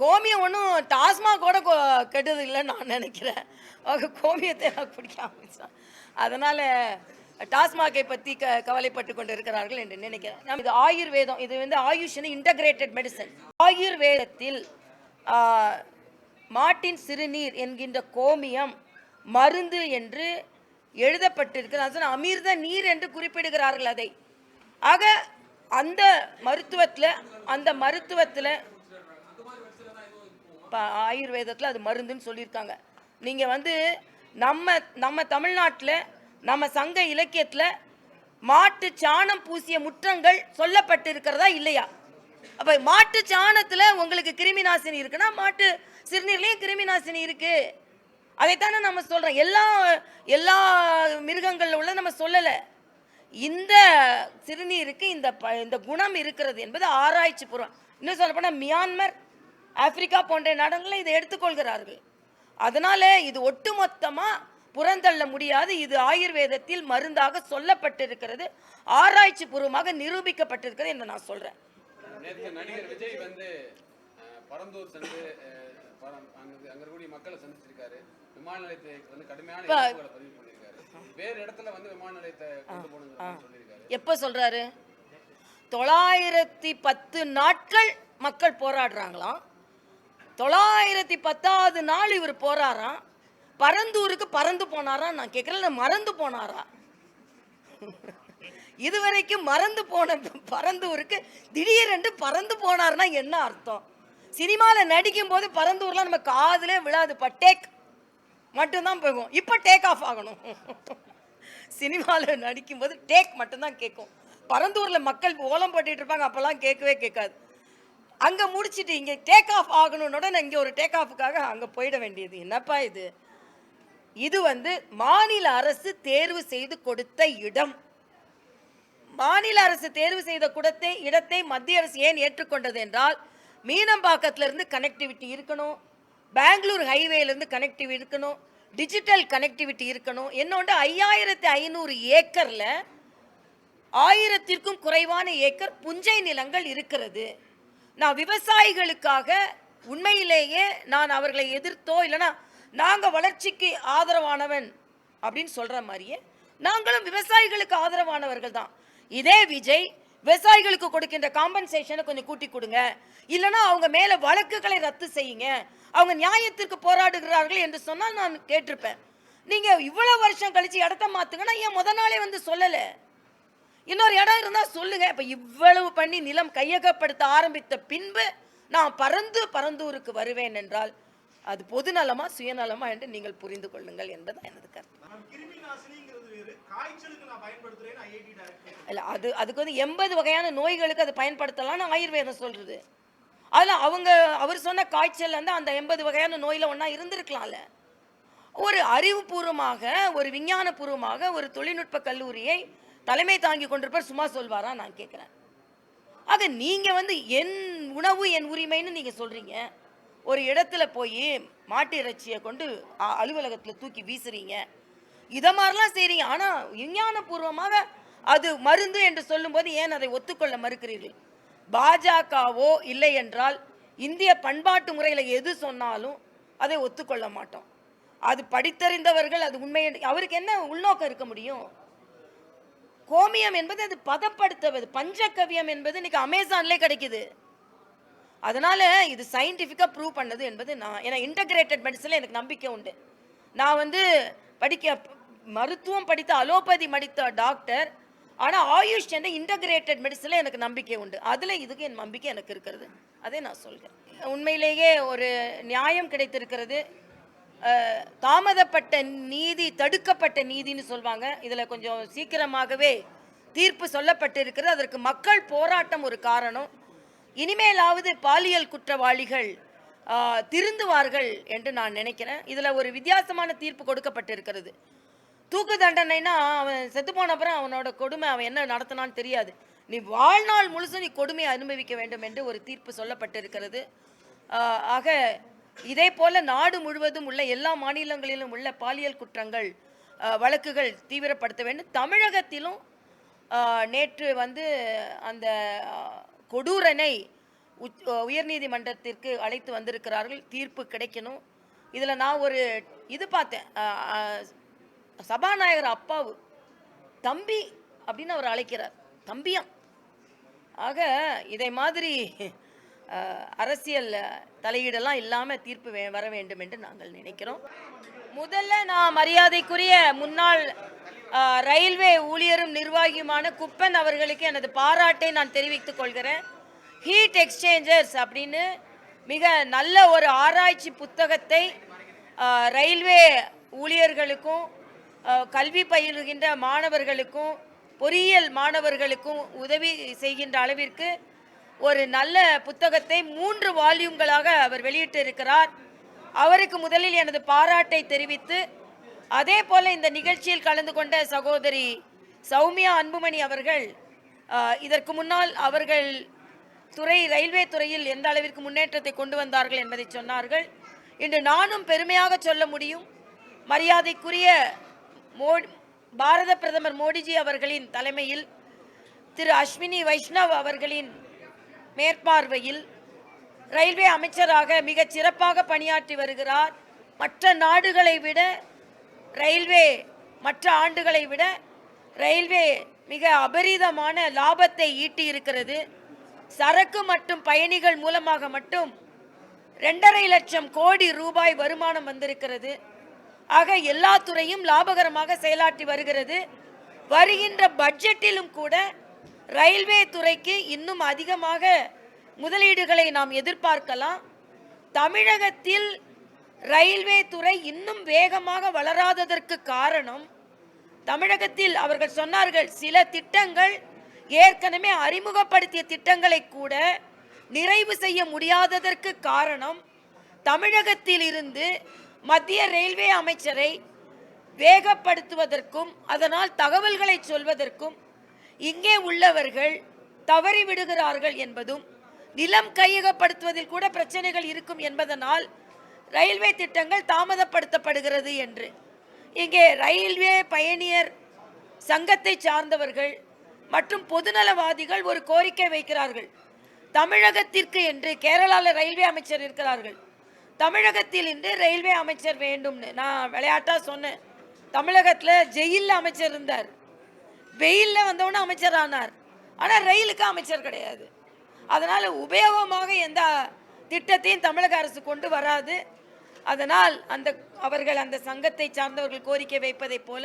கோமியம் ஒன்றும் டாஸ்மாக் கூட கொ- கெட்டது இல்லைன்னு நான் நினைக்கிறேன். அவங்க கோமியத்தை எனக்கு பிடிக்க ஆரம்பிச்சான் அதனால் டாஸ்மாகை பற்றி க கவலைப்பட்டு கொண்டு இருக்கிறார்கள் என்று நினைக்கிறேன். நம்ம இது ஆயுர்வேதம். இது வந்து ஆயுஷ் இன்டகிரேட்டட் மெடிசன் ஆயுர்வேதத்தில் மாட்டின் சிறுநீர் என்கின்ற கோமியம் மருந்து என்று எழுதப்பட்டிருக்கிறது. அது அமிர்த நீர் என்று குறிப்பிடுகிறார்கள் அதை. ஆக அந்த மருத்துவத்தில் அந்த மருத்துவத்தில் இப்போ ஆயுர்வேதத்தில் அது மருந்துன்னு சொல்லியிருக்காங்க. நீங்கள் வந்து நம்ம நம்ம தமிழ்நாட்டில் நம்ம சங்க இலக்கியத்தில் மாட்டு சாணம் பூசிய முற்றங்கள் சொல்லப்பட்டிருக்கிறதா இல்லையா? அப்போ மாட்டு சாணத்தில் உங்களுக்கு கிருமி நாசினி இருக்குன்னா மாட்டு சிறுநீர்லேயும் கிருமி நாசினி இருக்குது அதைத்தானே நம்ம சொல்கிறோம் எல்லா எல்லா மிருகங்களில் உள்ள நம்ம சொல்லலை. இந்த சிறுநீருக்கு இந்த ப இந்த குணம் இருக்கிறது என்பது ஆராய்ச்சி பூர்வம். இன்னும் சொல்லப்போனால் மியான்மர் ஆப்பிரிக்கா போன்ற நாடுகளில் இதை எடுத்துக்கொள்கிறார்கள். அதனால இது ஒட்டுமொத்தமாக புறந்தள்ள முடியாது. இது ஆயுர்வேதத்தில் மருந்தாக சொல்லப்பட்டிருக்கிறது. ஆராய்ச்சி பூர்வமாக நிரூபிக்கப்பட்டிருக்கிறது என்று நான் சொல்கிறேன் நேற்று நடிகர் விஜய் வந்து பரந்தூர் சென்று அங்க இருக்கக்கூடிய மக்களை சந்திச்சிருக்காரு. விமான நிலையத்தை வந்து கடுமையான பதிவு பண்ணியிருக்காரு. வேறு இடத்துல வந்து விமான நிலையத்தை கொண்டு சொல்லியிருக்காரு. எப்போ சொல்கிறாரு தொள்ளாயிரத்தி பத்து நாட்கள் மக்கள் போராடுறாங்களாம். தொள்ளாயிரத்தி பத்தாவது நாள் இவர் போறாராம். பரந்தூருக்கு பறந்து போனாரா நான் கேட்குறேன் மறந்து போனாரா? இதுவரைக்கும் மறந்து போன பரந்தூருக்கு திடீரென்று பறந்து போனார்னா என்ன அர்த்தம்? சினிமாவில் நடிக்கும் போது பரந்தூர்லாம் நம்ம விழாது. விழாதுப்பா டேக் மட்டும்தான் போகும். இப்போ டேக் ஆஃப் ஆகணும். சினிமாவில் நடிக்கும்போது டேக் மட்டும்தான் கேட்கும் பரந்தூரில் மக்கள் ஓலம் போட்டுட்டு இருப்பாங்க அப்போல்லாம் கேட்கவே கேட்காது. அங்கே முடிச்சிட்டு இங்கே டேக் ஆஃப் ஆகணுன்னோட நான் இங்கே ஒரு டேக் ஆஃபுக்காக அங்கே போயிட வேண்டியது. என்னப்பா இது? இது வந்து மாநில அரசு தேர்வு செய்து கொடுத்த இடம். மாநில அரசு தேர்வு செய்த குடத்தை இடத்தை மத்திய அரசு ஏன் ஏற்றுக்கொண்டது என்றால் மீனம்பாக்கத்திலிருந்து கனெக்டிவிட்டி இருக்கணும் பெங்களூர் ஹைவேலேருந்து கனெக்டிவ் இருக்கணும் டிஜிட்டல் கனெக்டிவிட்டி இருக்கணும். என்னோட ஐயாயிரத்தி ஐநூறு ஏக்கரில் ஆயிரத்திற்கும் குறைவான ஏக்கர் புஞ்சை நிலங்கள் இருக்கிறது. நான் விவசாயிகளுக்காக உண்மையிலேயே நான் அவர்களை எதிர்த்தோ இல்லைன்னா நாங்கள் வளர்ச்சிக்கு ஆதரவானவன் அப்படின்னு சொல்கிற மாதிரியே நாங்களும் விவசாயிகளுக்கு ஆதரவானவர்கள் தான். இதே விஜய் விவசாயிகளுக்கு கொடுக்கின்ற காம்பன்சேஷனை கொஞ்சம் கூட்டி கொடுங்க. இல்லைன்னா அவங்க மேலே வழக்குகளை ரத்து செய்யுங்க. அவங்க நியாயத்திற்கு போராடுகிறார்கள் என்று சொன்னால் நான் கேட்டிருப்பேன். நீங்கள் இவ்வளோ வருஷம் கழித்து இடத்த மாற்றுங்கன்னா ஏன் முத நாளே வந்து சொல்லலை? இன்னொரு இடம் இருந்தால் சொல்லுங்க. இப்போ இவ்வளவு பண்ணி நிலம் கையகப்படுத்த ஆரம்பித்த பின்பு நான் பறந்து பரந்தூருக்கு வருவேன் என்றால் அது பொதுநலமா சுயநலமா என்று நீங்கள் புரிந்து கொள்ளுங்கள் என்பது எனது கருத்து. இல்லை அது அதுக்கு வந்து எண்பது வகையான நோய்களுக்கு அது பயன்படுத்தலாம்னு ஆயுர்வேதம் சொல்றது. அதில் அவங்க அவர் சொன்ன காய்ச்சல் வந்து அந்த எண்பது வகையான நோயில் ஒன்றா இருந்திருக்கலாம்ல. ஒரு அறிவுபூர்வமாக ஒரு விஞ்ஞானபூர்வமாக ஒரு தொழில்நுட்ப கல்லூரியை தலைமை தாங்கி கொண்டிருப்பார் சும்மா சொல்வாரா? நான் கேட்குறேன் ஆக நீங்கள் வந்து என் உணவு என் உரிமைன்னு நீங்கள் சொல்கிறீங்க ஒரு இடத்துல போய் மாட்டு இறைச்சியை கொண்டு அலுவலகத்தில் தூக்கி வீசுறீங்க. இதை மாதிரிலாம் செய்கிறீங்க ஆனால் விஞ்ஞானபூர்வமாக அது மருந்து என்று சொல்லும்போது ஏன் அதை ஒத்துக்கொள்ள மறுக்கிறீர்கள்? பாஜகவோ இல்லை என்றால் இந்திய பண்பாட்டு முறையில் எது சொன்னாலும் அதை ஒத்துக்கொள்ள மாட்டோம். அது படித்தறிந்தவர்கள் அது உண்மை அவருக்கு என்ன உள்நோக்கம் இருக்க முடியும்? கோமியம் என்பது அது பதப்படுத்துவது பஞ்சகவியம் என்பது இன்னைக்கு அமேசான்லேயே கிடைக்குது. அதனால இது சயின்டிஃபிக்காக ப்ரூவ் பண்ணது என்பது நான் ஏன்னா இன்டகிரேட்டட் மெடிசனில் எனக்கு நம்பிக்கை உண்டு. நான் வந்து படிக்க மருத்துவம் படித்த அலோபதி படித்த டாக்டர் ஆனால் ஆயுஷ் என்ற இன்டகிரேட்டட் மெடிசனில் எனக்கு நம்பிக்கை உண்டு. அதில் இதுக்கு என் நம்பிக்கை எனக்கு இருக்கிறது. அதே நான் சொல்கிறேன் உண்மையிலேயே ஒரு நியாயம் கிடைத்திருக்கிறது. தாமதப்பட்ட நீதி தடுக்கப்பட்ட நீதின்னு சொல்லுவாங்க இதில் கொஞ்சம் சீக்கிரமாகவே தீர்ப்பு சொல்லப்பட்டிருக்கிறது. அதற்கு மக்கள் போராட்டம் ஒரு காரணம். இனிமேலாவது பாலியல் குற்றவாளிகள் திருந்துவார்கள் என்று நான் நினைக்கிறேன். இதில் ஒரு வித்தியாசமான தீர்ப்பு கொடுக்கப்பட்டிருக்கிறது. தூக்கு தண்டனைனா அவன் செத்து போன அப்புறம் அவனோட கொடுமை அவன் என்ன நடத்தினான்னு தெரியாது. நீ வாழ்நாள் முழுசும் நீ கொடுமையை அனுபவிக்க வேண்டும் என்று ஒரு தீர்ப்பு சொல்லப்பட்டிருக்கிறது. ஆக இதே போல நாடு முழுவதும் உள்ள எல்லா மாநிலங்களிலும் உள்ள பாலியல் குற்றங்கள் வழக்குகள் தீவிரப்படுத்த வேண்டும் தமிழகத்திலும் நேற்று வந்து அந்த கொடூரனை உயர்நீதிமன்றத்திற்கு அழைத்து வந்திருக்கிறார்கள். தீர்ப்பு கிடைக்கணும். இதில் நான் ஒரு இது பார்த்தேன். சபாநாயகர் அப்பாவு தம்பி அப்படின்னு அவர் அழைக்கிறார். தம்பியா ஆக இதை மாதிரி அரசியல் தலையீடெல்லாம் இல்லாமல் தீர்ப்பு வே- வர வேண்டும் என்று நாங்கள் நினைக்கிறோம். முதல்ல நான் மரியாதைக்குரிய முன்னாள் ரயில்வே ஊழியரும் நிர்வாகியுமான குப்பன் அவர்களுக்கு எனது பாராட்டை நான் தெரிவித்துக் கொள்கிறேன். ஹீட் எக்ஸ்சேஞ்சர்ஸ் அப்படின்னு மிக நல்ல ஒரு ஆராய்ச்சி புத்தகத்தை ரயில்வே ஊழியர்களுக்கும் கல்வி பயிலுகின்ற மாணவர்களுக்கும் பொறியியல் மாணவர்களுக்கும் உதவி செய்கின்ற அளவிற்கு ஒரு நல்ல புத்தகத்தை மூன்று வால்யூம்களாக அவர் வெளியிட்டிருக்கிறார். அவருக்கு முதலில் எனது பாராட்டை தெரிவித்து அதே போல இந்த நிகழ்ச்சியில் கலந்து கொண்ட சகோதரி சௌமியா அன்புமணி அவர்கள் இதற்கு முன்னால் அவர்கள் துறை ரயில்வே துறையில் எந்த அளவிற்கு முன்னேற்றத்தை கொண்டு வந்தார்கள் என்பதை சொன்னார்கள். இன்று நானும் பெருமையாக சொல்ல முடியும். மரியாதைக்குரிய மோ பாரத பிரதமர் மோடிஜி அவர்களின் தலைமையில் திரு அஸ்வினி வைஷ்ணவ் அவர்களின் மேற்பார்வையில் ரயில்வே அமைச்சராக மிகச் சிறப்பாக பணியாற்றி வருகிறார். மற்ற நாடுகளை விட ரயில்வே மற்ற ஆண்டுகளை விட ரயில்வே மிக அபரிதமான லாபத்தை ஈட்டி இருக்கிறது சரக்கு மற்றும் பயணிகள் மூலமாக மட்டும் ரெண்டரை லட்சம் கோடி ரூபாய் வருமானம் வந்திருக்கிறது. ஆக எல்லா துறையும் லாபகரமாக செயலாற்றி வருகிறது. வருகின்ற பட்ஜெட்டிலும் கூட ரயில்வே துறைக்கு இன்னும் அதிகமாக முதலீடுகளை நாம் எதிர்பார்க்கலாம். தமிழகத்தில் ரயில்வே துறை இன்னும் வேகமாக வளராததற்கு காரணம் தமிழகத்தில் அவர்கள் சொன்னார்கள் சில திட்டங்கள் ஏற்கனவே அறிமுகப்படுத்திய திட்டங்களை கூட நிறைவு செய்ய முடியாததற்கு காரணம் தமிழகத்தில் இருந்து மத்திய ரயில்வே அமைச்சரை வேகப்படுத்துவதற்கும் அதனால் தகவல்களை சொல்வதற்கும் இங்கே உள்ளவர்கள் தவறி விடுகிறார்கள் என்பதும் நிலம் கையகப்படுத்துவதில் கூட பிரச்சனைகள் இருக்கும் என்பதனால் ரயில்வே திட்டங்கள் தாமதப்படுத்தப்படுகிறது என்று. இங்கே ரயில்வே பயணியர் சங்கத்தை சார்ந்தவர்கள் மற்றும் பொதுநலவாதிகள் ஒரு கோரிக்கை வைக்கிறார்கள். தமிழகத்திற்கு என்று கேரளாவில் ரயில்வே அமைச்சர் இருக்கிறார்கள். தமிழகத்தில் இன்று ரயில்வே அமைச்சர் வேண்டும்னு. நான் விளையாட்டாக சொன்னேன். தமிழகத்தில் ஜெயிலில் அமைச்சர் இருந்தார். வெயிலில் வந்தவொடனே அமைச்சர் ஆனார். ஆனால் ரயிலுக்கு அமைச்சர் கிடையாது. அதனால் உபயோகமாக எந்த திட்டத்தையும் தமிழக அரசு கொண்டு வராது. அதனால் அந்த அவர்கள் அந்த சங்கத்தை சார்ந்தவர்கள் கோரிக்கை வைப்பதைப் போல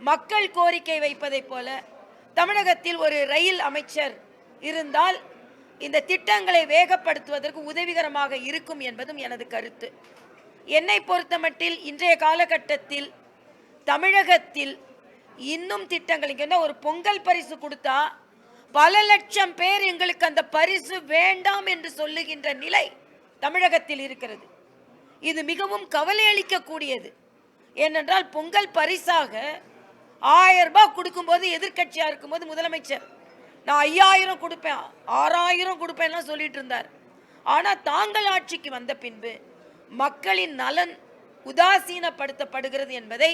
மக்கள் கோரிக்கை வைப்பதைப் போல தமிழகத்தில் ஒரு ரயில் அமைச்சர் இருந்தால் இந்த திட்டங்களை வேகப்படுத்துவதற்கு உதவிகரமாக இருக்கும் என்பதும் எனது கருத்து. என்னை பொறுத்தமட்டில் இன்றைய காலகட்டத்தில் தமிழகத்தில் இன்னும் திட்டங்கள். இங்கே வந்து ஒரு பொங்கல் பரிசு கொடுத்தா பல லட்சம் பேர் எங்களுக்கு அந்த பரிசு வேண்டாம் என்று சொல்லுகின்ற நிலை தமிழகத்தில் இருக்கிறது. இது மிகவும் கவலை அளிக்கக்கூடியது. ஏனென்றால் பொங்கல் பரிசாக ஆயிரம் ரூபாய் கொடுக்கும்போது எதிர்க்கட்சியாக இருக்கும்போது முதலமைச்சர் நான் ஐயாயிரம் கொடுப்பேன் ஆறாயிரம் கொடுப்பேன்லாம் சொல்லிட்டு இருந்தார். ஆனால் தாங்கள் ஆட்சிக்கு வந்த பின்பு மக்களின் நலன் உதாசீனப்படுத்தப்படுகிறது என்பதை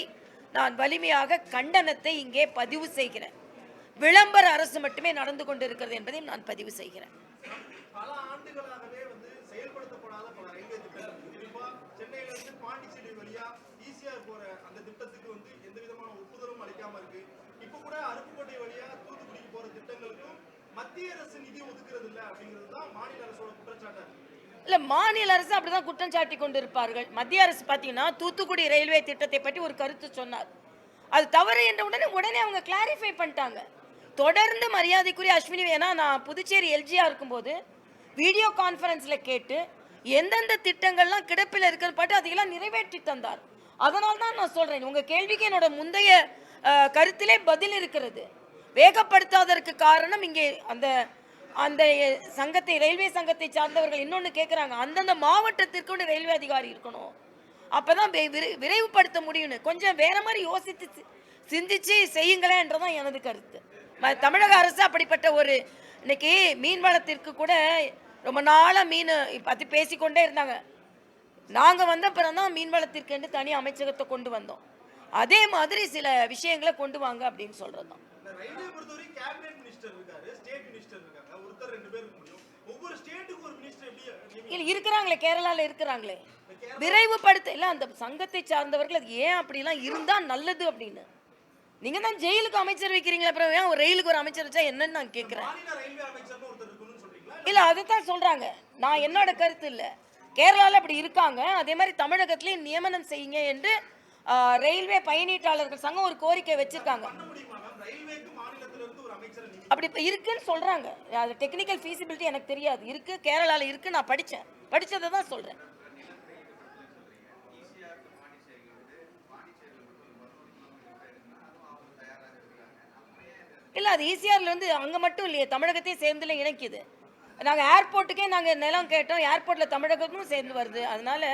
நான் வலிமையாக கண்டனத்தை இங்கே பதிவு செய்கிறேன். விளம்பர அரசு மட்டுமே நடந்து கொண்டிருக்கிறது என்பதையும் நான் பதிவு செய்கிறேன். பல ஆண்டுகளாகவே வந்து பாண்டிச்சேரி ஈசிஆர் அந்த திட்டத்துக்கு வந்து எந்த விதமான ஒப்புதலும் கூட அருப்புக்கோட்டை வழியா மத்திய அரசு நிதி ஒதுக்கிறது இல்லை அப்படிங்கிறது தான் மாநில அரசோட குற்றச்சாட்டு இல்லை மாநில அரசு அப்படிதான் குற்றம் சாட்டி கொண்டிருப்பார்கள். மத்திய அரசு பார்த்தீங்கன்னா தூத்துக்குடி ரயில்வே திட்டத்தை பற்றி ஒரு கருத்து சொன்னார். அது தவறு என்ற உடனே உடனே அவங்க கிளாரிஃபை பண்ணிட்டாங்க. தொடர்ந்து மரியாதைக்குரிய அஸ்வினி ஏன்னா நான் புதுச்சேரி எல்ஜியாக இருக்கும்போது வீடியோ கான்ஃபரன்ஸில் கேட்டு எந்தெந்த திட்டங்கள்லாம் கிடப்பில் இருக்கிற பாட்டு அதையெல்லாம் நிறைவேற்றி தந்தார். அதனால தான் நான் சொல்கிறேன் உங்கள் கேள்விக்கு என்னோட முந்தைய கருத்திலே பதில் இருக்கிறது. வேகப்படுத்தாததற்கு காரணம் இங்கே அந்த அந்த சங்கத்தை ரயில்வே சங்கத்தை சார்ந்தவர்கள் இன்னொன்று கேட்குறாங்க அந்தந்த மாவட்டத்திற்கு ரயில்வே அதிகாரி இருக்கணும். அப்போ தான் விரைவுபடுத்த முடியும்னு. கொஞ்சம் வேற மாதிரி யோசித்து சி- சிந்திச்சு செய்யுங்களேன்றதான் எனது கருத்து. ம- தமிழக அரசு அப்படிப்பட்ட ஒரு இன்னைக்கு மீன் வளத்திற்கு கூட ரொம்ப நாளாக மீன் பற்றி பேசிக்கொண்டே இருந்தாங்க. நாங்கள் வந்த தான் மீன் வளத்திற்கு தனி அமைச்சகத்தை கொண்டு வந்தோம். அதே மாதிரி சில விஷயங்களை கொண்டு வாங்க அப்படின்னு சொல்கிறது தான் ரயில்வே பொறுத்தவரை கேபினெட் மினிஸ்டர் இருக்காரு ஸ்டேட் மினிஸ்டர் இருக்காரு. ஒருத்தர் ரெண்டு பேர் இருக்க முடியும். ஒவ்வொரு ஸ்டேட்டுக்கும் ஒரு மினிஸ்டர் எப்படி இல்ல இருக்கிறாங்களே கேரளால இருக்கிறாங்களே. விரைவுபடுத்த இல்ல அந்த சங்கத்தை சார்ந்தவர்கள் அது ஏன் அப்படிலாம் இருந்தா நல்லது அப்படின்னு. நீங்க தான் ஜெயிலுக்கு அமைச்சர் வைக்கிறீங்களா அப்புறம் ஏன் ஒரு ரயிலுக்கு ஒரு அமைச்சர் வச்சா என்னன்னு நான் கேட்கிறேன் இல்ல அதுதான் சொல்றாங்க. நான் என்னோட கருத்து இல்ல. கேரளால அப்படி இருக்காங்க. அதே மாதிரி தமிழகத்திலையும் நியமனம் செய்யுங்க என்று ரயில்வே பயணீட்டாளர்கள் சங்கம் ஒரு கோரிக்கை வச்சிருக்காங்க. அப்படி இப்போ இருக்குன்னு சொல்றாங்க. அது டெக்னிக்கல் ஃபீஸிபிலிட்டி எனக்கு தெரியாது. இருக்கு கேரளால இருக்கு நான் படிச்சேன். படித்ததை தான் சொல்றேன். இல்ல அது ஈசிஆர்ல இருந்து அங்க மட்டும் இல்லையே தமிழகத்தையும் சேர்ந்துல இணைக்குது. நாங்க ஏர்போர்ட்டுக்கே நாங்க நிலம் கேட்டோம். ஏர்போர்ட்ல தமிழகமும் சேர்ந்து வருது. அதனால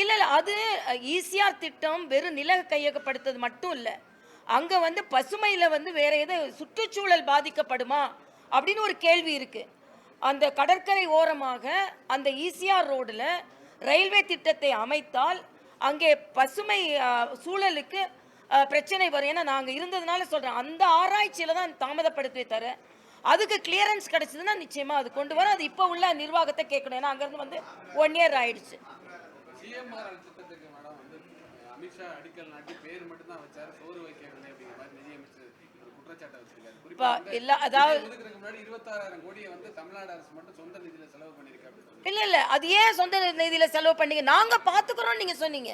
இல்ல இல்ல அது ஈஸியார் திட்டம் வெறும் நில கையகப்படுத்துறது மட்டும் இல்ல. அங்க வந்து பசுமையில வந்து வேற எது சுற்றுச்சூழல் பாதிக்கப்படுமா? அப்படின்னு ஒரு கேள்வி இருக்கு. அந்த கடற்கரை ஓரமாக அந்த ஈசிஆர் ரோடில் ரயில்வே திட்டத்தை அமைத்தால் அங்கே பசுமை சூழலுக்கு பிரச்சனை வரும். ஏன்னா நாங்கள் இருந்ததுனால சொல்கிறேன் அந்த ஆராய்ச்சியில் தான் தாமதப்படுத்தி தர அதுக்கு கிளியரன்ஸ் கிடச்சிதுன்னா நிச்சயமாக அது கொண்டு வரும். அது இப்போ உள்ள நிர்வாகத்தை கேட்கணும். ஏன்னா அங்கேருந்து வந்து ஒன் இயர் ஆயிடுச்சு. சிஎம்ஆர்எல் திட்டத்துக்கு மேடம் வந்து அமித்ஷா அடிக்கல் நாட்டி பேர் மட்டும் தான் வச்சாரு சோறு வைக்கவில்லை அப்படிங்கிற மாதிரி நிதியமைச்சர் ஒரு குற்றச்சாட்டை வச்சிருக்காரு. இப்போ இல்ல அதாவது ஒதுக்குறதுக்கு முன்னாடி இருபத்தாறாயிரம் கோடியை வந்து தமிழ்நாடு அரசு மட்டும் சொந்த நிதியில செலவு சொல்லி இல்ல இல்ல அது ஏன் சொந்த நிதியில செலவு பண்ணீங்க? நாங்க பாத்துக்கிறோம் நீங்க சொன்னீங்க.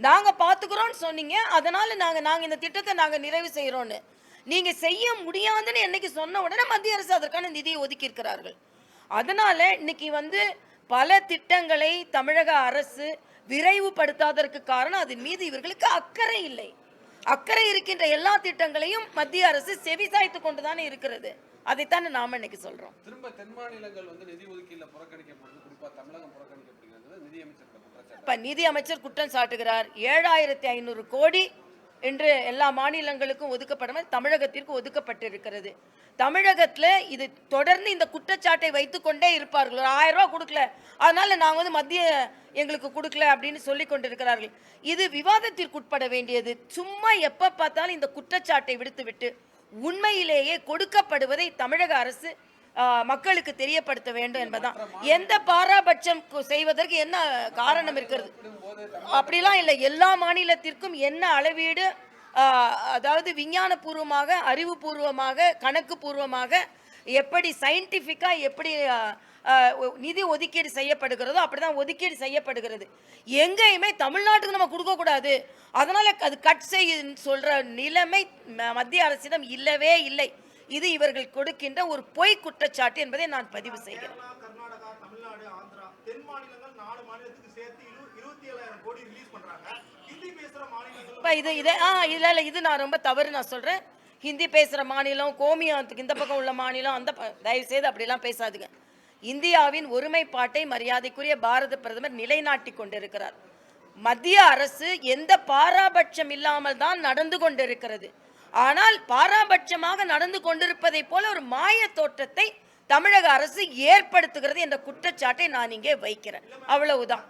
நாங்க பாத்துக்கிறோம்னு சொன்னீங்க அதனால நாங்க நாங்க இந்த திட்டத்தை நாங்க நிறைவு செய்யறோம்னு. நீங்க செய்ய முடியாதுன்னு என்னைக்கு சொன்ன உடனே மத்திய அரசு அதற்கான நிதியை ஒதுக்கி இருக்கிறார்கள் அதனால இன்னைக்கு வந்து பல திட்டங்களை தமிழக அரசு விரைவுபடுத்தாததற்கு காரணம் அதன் மீது இவர்களுக்கு அக்கறை இல்லை. அக்கறை இருக்கின்ற எல்லா திட்டங்களையும் மத்திய அரசு செவிசாய்த்து கொண்டுதானே இருக்கிறது. அதைத்தானே நாம இன்னைக்கு சொல்றோம். திரும்ப தென் மாநிலங்கள் வந்து நிதி ஒதுக்கீடுல புறக்கணிக்கப்படுது குறிப்பா தமிழகம் புறக்கணிக்கப்படுகிறது. நிதி அமைச்சர் குற்றம் சாட்டுகிறார். ஏழாயிரத்தி ஐநூறு கோடி என்று எல்லா மாநிலங்களுக்கும் ஒதுக்கப்படாமல் தமிழகத்திற்கு ஒதுக்கப்பட்டிருக்கிறது. தமிழகத்தில் இது தொடர்ந்து இந்த குற்றச்சாட்டை வைத்துக்கொண்டே இருப்பார்கள். ஒரு ஆயிரம் ரூபா கொடுக்கல. அதனால நாங்கள் வந்து மத்திய எங்களுக்கு கொடுக்கல அப்படின்னு சொல்லி கொண்டிருக்கிறார்கள். இது விவாதத்திற்குட்பட வேண்டியது. சும்மா எப்ப பார்த்தாலும் இந்த குற்றச்சாட்டை விடுத்துவிட்டு உண்மையிலேயே கொடுக்கப்படுவதை தமிழக அரசு மக்களுக்கு தெரியப்படுத்த வேண்டும் என்பதுதான். எந்த பாராபட்சம் செய்வதற்கு என்ன காரணம் இருக்கிறது? அப்படிலாம் இல்லை. எல்லா மாநிலத்திற்கும் என்ன அளவீடு அதாவது விஞ்ஞானபூர்வமாக அறிவுபூர்வமாக கணக்கு பூர்வமாக எப்படி சயின்டிஃபிக்காக எப்படி நிதி ஒதுக்கீடு செய்யப்படுகிறதோ அப்படிதான் ஒதுக்கீடு செய்யப்படுகிறது. எங்கேயுமே தமிழ்நாட்டுக்கு நம்ம கொடுக்கக்கூடாது அதனால் அது கட் செய்யுன்னு சொல்கிற நிலைமை ம- மத்திய அரசிடம் இல்லவே இல்லை. இது இவர்கள் கொடுக்கின்ற ஒரு பொய் குற்றச்சாட்டு என்பதை நான் பதிவு செய்கிறேன். இப்போ இது இதை ஆ இல்லை இல்லை இது நான் ரொம்ப தவறு நான் சொல்கிறேன் ஹிந்தி பேசுகிற மாநிலம் கோமியத்துக்கு இந்த பக்கம் உள்ள மாநிலம் அந்த தயவு செய்து அப்படிலாம் பேசாதுங்க. இந்தியாவின் ஒருமைப்பாட்டை மரியாதைக்குரிய பாரத பிரதமர் நிலைநாட்டி கொண்டிருக்கிறார். மத்திய அரசு எந்த பாராபட்சம் இல்லாமல் தான் நடந்து கொண்டிருக்கிறது. ஆனால் பாராபட்சமாக நடந்து கொண்டிருப்பதை போல ஒரு மாய தோற்றத்தை தமிழக அரசு ஏற்படுத்துகிறது என்ற குற்றச்சாட்டை நான் இங்கே வைக்கிறேன். அவ்வளவுதான்.